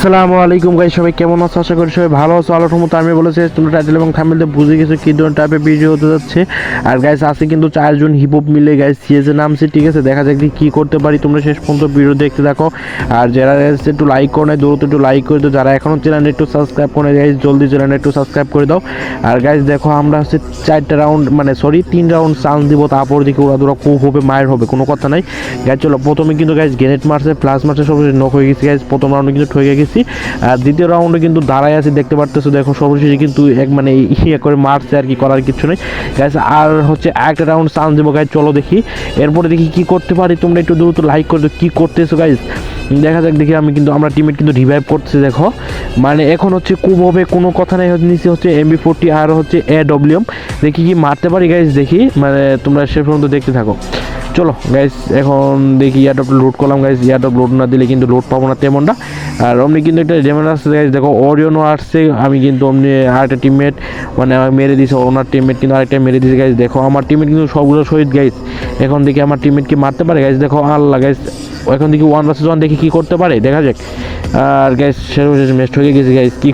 আসসালামু আলাইকুম গাইস, সবাই কেমন আছো? আশা করি সবাই ভালো আছো। আলোর মতো আমি বলেছি তোমরা টাইটেল এবং থাম্বনেলে বুঝে গেছো কি ধরনের টাইপের ভিডিও হতে যাচ্ছে। আর গাইস আছে কিন্তু চারজন হিপ হপ মিলে গাইস সিএসএ নামছে, ঠিক আছে? দেখা যাক কি করতে পারি। তোমরা শেষ পর্যন্ত ভিডিও দেখতে থাকো। আর যারা একটু লাইক করে নেয় দ্রুত একটু লাইক করে দাও। যারা এখনও চ্যানেল একটু সাবস্ক্রাইব করে গাইস জলদি চ্যানেল একটু সাবস্ক্রাইব করে দাও। আর গাইস দেখো আমরা হচ্ছে চারটা রাউন্ড মানে সরি তিন রাউন্ড চান্স দিব, তারপর দিকে ওরা দুরা খুব হবে, মায়ের হবে, কোনো কথা নাই। গাইস চলো, প্রথমে কিন্তু গাইস গ্রেনেড মারছে প্লাস মারছে সবশেষে নক হয়ে গেছে গাইস প্রথম রাউন্ডে কিন্তু ঠকে গেছি। আর দ্বিতীয় রাউন্ডে কিন্তু দাঁড়ায় আছে, দেখতে পারতেছো দেখো সর্বশেষে কিন্তু এক মানে ইয়ে করে মারছে আর কি, করার কিছু নেই। গাইস আর হচ্ছে একটা রাউন্ড চান্স দেবো গাইস চলো দেখি। এরপরে দেখি কি করতে পারি, তোমরা একটু দ্রুত লাইক করে কি করতেছো গাইস দেখা যাক, দেখি আমি কিন্তু, আমরা টিমের কিন্তু রিভাইভ করতেছি, দেখো। মানে এখন হচ্ছে খুব হবে, কোনো কথা নেই নিচে হচ্ছে এমবি ফোরটি আর হচ্ছে এ ডব্লিউএম দেখি কি মারতে পারি গাইস দেখি। মানে তোমরা শেষ পর্যন্ত দেখতে থাকো। চলো গাইস এখন দেখি ইয়ারটপ লোড করলাম গাইস ইয়ারটপ লোড না দিলে কিন্তু লোড পাবো না তেমনটা। আর অমনি কিন্তু একটা ডেমন আসছে গাইস দেখো অরিয়নও আসছে, আমি কিন্তু অমনি আরেকটা টিমমেট মানে মেরে দিয়েছে ওনার টিমমেট কিন্তু আরেকটা মেরে দিয়েছে গাইস দেখো, আমার টিমমেট কিন্তু সবগুলো শহীদ গাইস এখন দেখি আমার টিমমেট কি মারতে পারে গাইস দেখো, আল্লাহ গাইস এখন দেখি ওয়ান ভার্সেস ওয়ান দেখি কি করতে পারে। দেখা যাক। আর গ্যাস শেষ ম্যাচ হয়ে গেছে গ্যাস কী